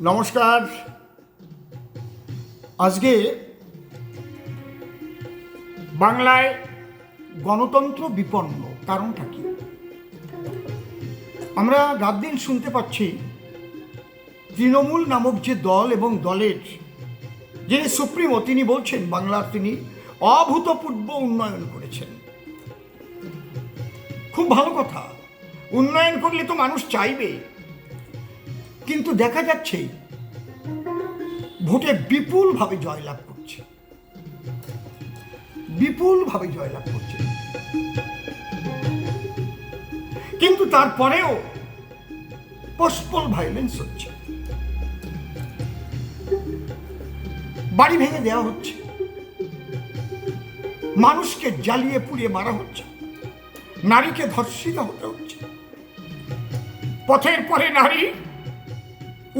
নমস্কার। আজকে বাংলায় গণতন্ত্র বিপন্ন কারণটা কি? আমরা রাত দিন শুনতে পাচ্ছি তৃণমূল নামক যে দল এবং দলের যিনি সুপ্রিমো, তিনি বলছেন বাংলার তিনি অভূতপূর্ব উন্নয়ন করেছেন। খুব ভালো কথা। উন্নয়ন করলে তো মানুষ চাইবে। কিন্তু দেখা যাচ্ছে ভোটে বিপুলভাবে জয়লাভ করছে। বিপুলভাবে জয়লাভ করছে। কিন্তু তারপরেও পোস্টপল ভায়োলেন্স হচ্ছে। বাড়ি ভেঙে দেওয়া হচ্ছে। মানুষকে জ্বালিয়ে পুড়িয়ে মারা হচ্ছে। নারীকে ধর্ষিত হতে হচ্ছে। পথের পরে নারী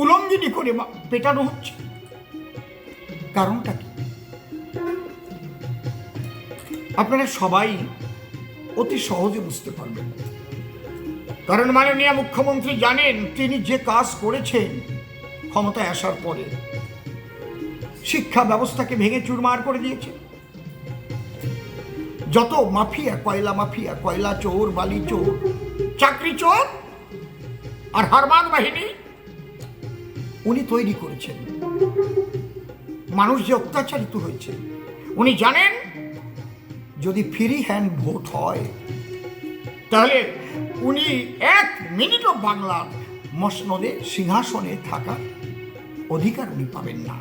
উলঙ্গিনী করে পেটানো হচ্ছে। কারণটা কি? আপনারা সবাই অতি সহজে বুঝতে পারবেন। কারণ মাননীয় মুখ্যমন্ত্রী জানেন, তিনি যে কাজ করেছেন ক্ষমতায় আসার পরে, শিক্ষা ব্যবস্থাকে ভেঙে চুরমার করে দিয়েছে। যত মাফিয়া, কয়লা মাফিয়া, কয়লা চোর, বালি চোর, চাকরি চোর আর হারমান বাহিনী উনি তৈরি করেছেন। মানুষ যে অত্যাচারিত হয়েছে। উনি জানেন, যদি ফ্রি হ্যান্ড ভোট হয়, তাহলে উনি এক মিনিটও বাংলার মসনদে সিংহাসনে থাকার অধিকার উনি পাবেন না।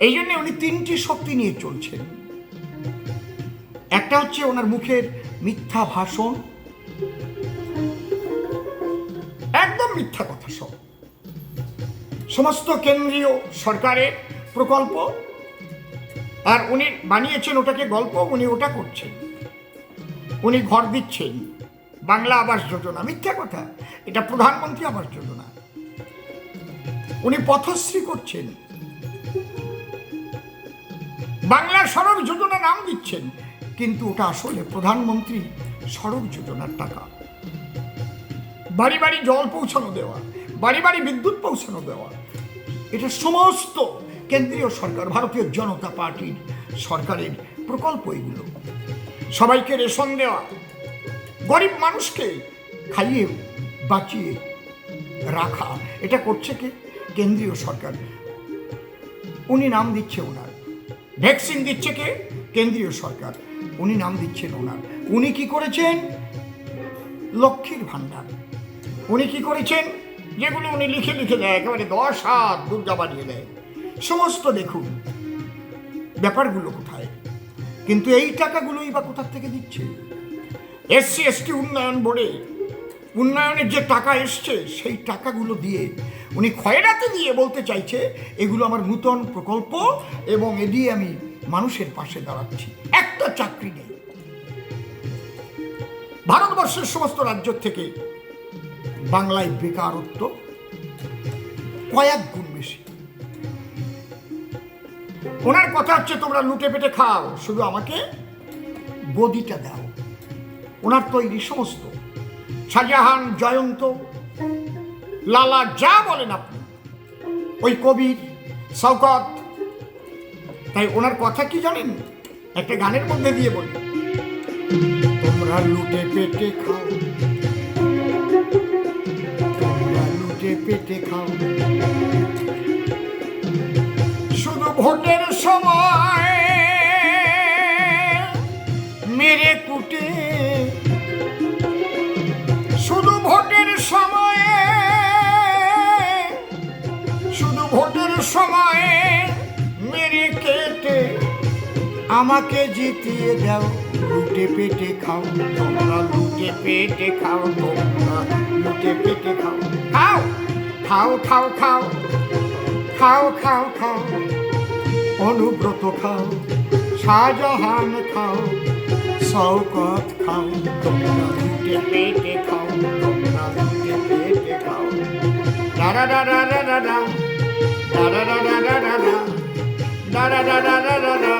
এই জন্য উনি তিনটি শক্তি নিয়ে চলছেন। একটা হচ্ছে ওনার মুখের মিথ্যা ভাষণ। একদম মিথ্যা কথা। সমস্ত কেন্দ্রীয় সরকারের প্রকল্প। আর উনি বানিয়েছেন ওটাকে গল্প, উনি ওটা করছেন। উনি ঘর দিচ্ছেন। বাংলা আবাস যোজনা, মিথ্যা কথা। এটা প্রধানমন্ত্রী আবাস যোজনা। উনি পথশ্রী করছেন। বাংলা সড়ক যোজনা নাম দিচ্ছেন, কিন্তু ওটা আসলে প্রধানমন্ত্রী সড়ক যোজনার টাকা। বাড়ি বাড়ি জল পৌঁছানো দেওয়া, বাড়ি বাড়ি বিদ্যুৎ পৌঁছানো দেওয়া। এটা সমস্ত কেন্দ্রীয় সরকার, ভারতীয় জনতা পার্টির সরকারের প্রকল্প এগুলো। সবাইকে রেশন দেওয়া, গরিব মানুষকে খাইয়ে বাঁচিয়ে রাখা, এটা করছে কে? কেন্দ্রীয় সরকার। উনি নাম দিচ্ছে ওনার। ভ্যাকসিন দিচ্ছে কে? কেন্দ্রীয় সরকার। উনি নাম দিচ্ছেন ওনার। উনি কি করেছেন? লক্ষ্মীর ভাণ্ডার। উনি কি করেছেন? যেগুলো উনি লিখে লিখে দেয়, একেবারে দশ হাত দুর্গা বানিয়ে দেয়। সমস্ত দেখুন, ব্যাপারগুলো কোথায়? কিন্তু এই টাকাগুলোই বা কোথার থেকে দিচ্ছে? এসসি, এসটি উন্নয়ন বোর্ডে উন্নয়নের যে টাকা এসছে, সেই টাকাগুলো দিয়ে উনি খয়রাতে দিয়ে বলতে চাইছে, এগুলো আমার নূতন প্রকল্প এবং এ দিয়ে আমি মানুষের পাশে দাঁড়াচ্ছি। একটা চাকরি নেই। ভারতবর্ষের সমস্ত রাজ্য থেকে বাংলায় বেকারত্ব কয়েক গুণ বেশি। ওনার কথা হচ্ছে, তোমরা লুটে পেটে খাও, শুধু আমাকে গদিটা দাও। ওনার তৈরি সমস্ত। শাহজাহান, জয়ন্ত, লালা যা বলেন আপনি, ওই কবির, শওকত। তাই ওনার কথা কি জানেন? একটা গানের মধ্যে দিয়ে বলি। তোমরা লুটে পেটে খাও পেটে খাও। শুধু ভোটের সময় মেরে কুটে। শুধু ভোটের সময়ে, শুধু ভোটের সময়ে মেরে কেটে আমাকে জিতিয়ে দাও। লুটে পেটে খাও তোমরা, লুটে পেটে খাও তোমরা, লুটে পেটে খাও। খাও! খাও খাও খাও। খাও খাও খাও। অনুব্রত খাও, শাহজাহান খাও, শওকত খাও, তোমরা লুটে পেটে খাও, তোমরা লুটে পেটে খাও। দাদা দাদা দাদা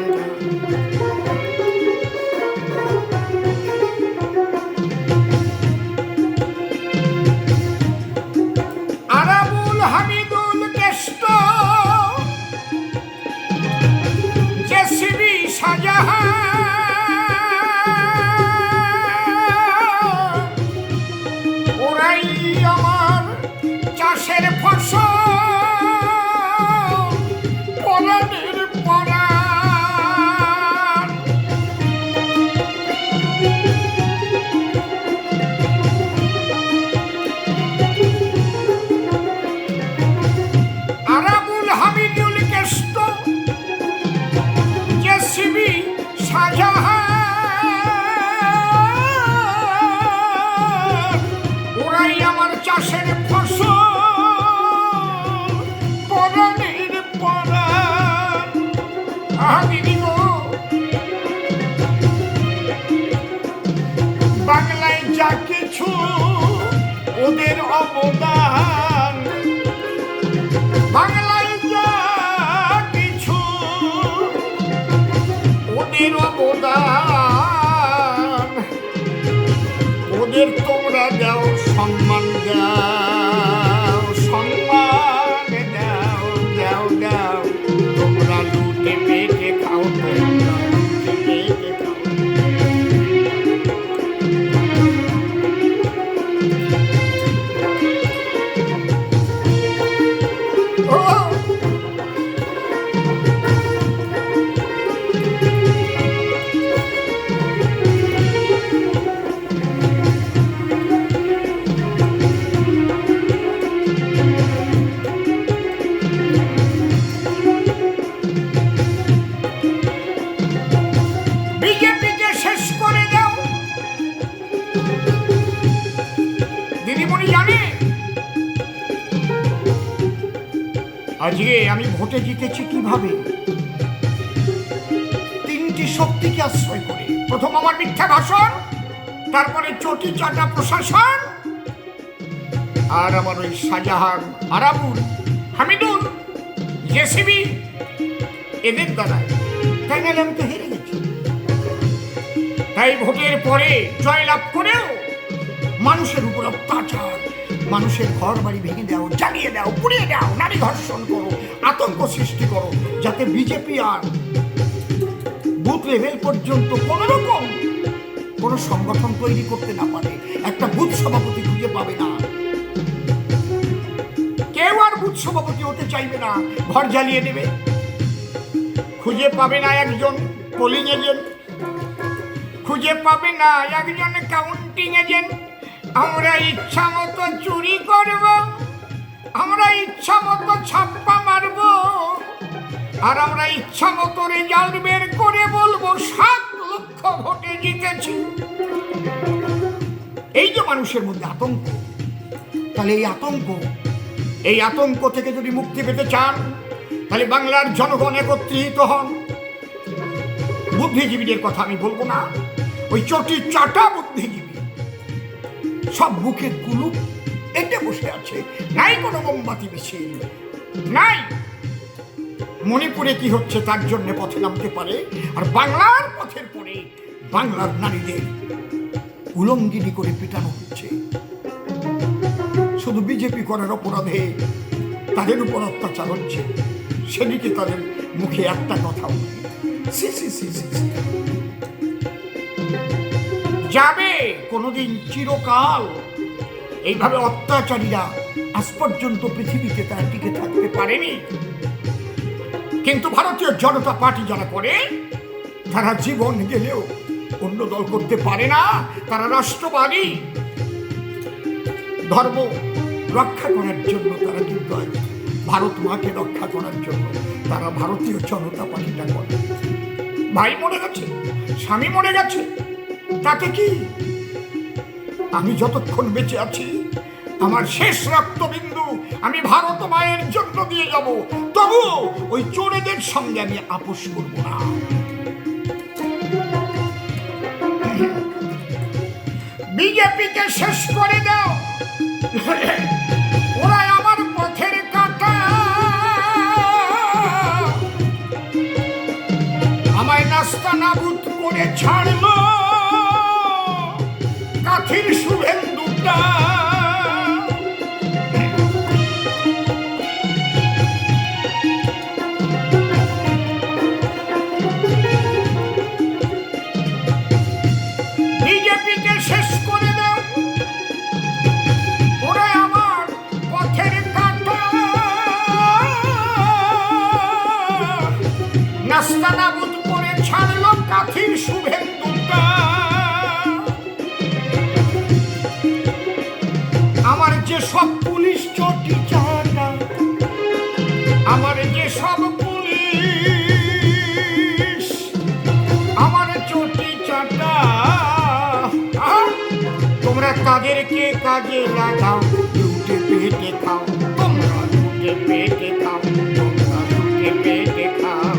কিছু ওদের অবদান। বাংলায় যা কিছু ওদের অবদান। ওদের তোমরা যাও সম্মান দাও আজকে আমি ভোটে জিতেছি কীভাবে? তিনটি শক্তিকে আশ্রয় করে। প্রথম আমার মিথ্যা ভাষণ, তারপরে চটি চাটা প্রশাসন, আর আমার ওই শাহজাহান আরাবুল হামিদুল, জেসিবি, এদের দ্বারায় তাই নাহলে আমি তো হেরে গেছি। তাই ভোটের পরে জয়লাভ করেও মানুষের উপর অত্যাচার। মানুষের ঘর বাড়ি ভেঙে দাও, জ্বালিয়ে দাও, পুড়িয়ে দাও, নারী ধর্ষণ করো, আতঙ্ক সৃষ্টি করো, যাতে বিজেপি আর বুথ লেভেল পর্যন্ত কোনো রকম কোনো সংগঠন তৈরি করতে না পারে। একটা বুথ সভাপতি খুঁজে পাবে না। কেউ আর বুথ সভাপতি হতে চাইবে না। ঘর জ্বালিয়ে দেবে। খুঁজে পাবে না একজন পোলিং এজেন্ট খুঁজে পাবে না একজন কাউন্টিং এজেন্ট আমরা ইচ্ছা মতো চুরি করব, আমরা ইচ্ছা মতো ছাপ্পা মারব, আর আমরা ইচ্ছা মতো রেজাল্ট বের করে বলব, সাত লক্ষ ভোটে জিতেছি। এই যে মানুষের মধ্যে আতঙ্ক, তাহলে এই আতঙ্ক এই আতঙ্ক থেকে যদি মুক্তি পেতে চান, তাহলে বাংলার জনগণ একত্রিত হন। বুদ্ধিজীবীদের কথা আমি বলব না, ওই চটি চাটা বুদ্ধিজীবী। সব বুকে কুলুপ এতে বসে আছে। নাই কোনো মোমবাতি মিছিল। নাই। মণিপুরে কি হচ্ছে তার জন্য পথে নামতে পারে? আর বাংলার পথের পরে বাংলার নারীদের উলঙ্গিনী করে পিটানো হচ্ছে। শুধু বিজেপি করার অপরাধে তাদের উপর অত্যাচার হচ্ছে। সেদিকে তাদের মুখে একটা নেই। সি সি সি সি সি। যাবে কোনোদিন চিরকাল। এইভাবে অত্যাচারীরা আজ পর্যন্ত পৃথিবীতে তারা টিকে থাকতে পারেনি। কিন্তু ভারতীয় জনতা পার্টি যারা করে, তারা জীবন গেলেও অন্য দল করতে পারে না। তারা রাষ্ট্রবাদী। ধর্ম রক্ষা করার জন্য তারা কিন্তু আজ ভারত মাকে রক্ষা করার জন্য তারা ভারতীয় জনতা পার্টিটা করে। ভাই মরে গেছে, স্বামী মরে গেছে। তাতে কি? আমি যতক্ষণ বেঁচে আছি, আমার শেষ রক্তবিন্দু আমি ভারত মায়ের জন্য দিয়ে যাব। তবু ওই চোরেদের সঙ্গে আমি আপোষ করব না। বিজেপিকে শেষ করে দাও। ওরা আমার পথের কাটা। আমায় নাস্তা নাবুদ করে ছাড়লো পৃথিবীকে শেষ করে দাও ওরে আমার পথের নাস্তা নাবুদ করে ছাড়ল কাঠির আমার যে সব পুলিশ চটি আমার যে সব পেটে কাজে লাগাও দুটে পেটে খাও তোমরা দুটে পেটে খাও তোমরা দুটে পেটে খাও।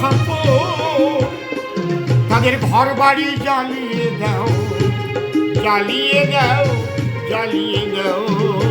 থাকো তাদের ঘর বাড়ি জ্বালিয়ে দাও জ্বালিয়ে দাও জ্বালিয়ে দাও।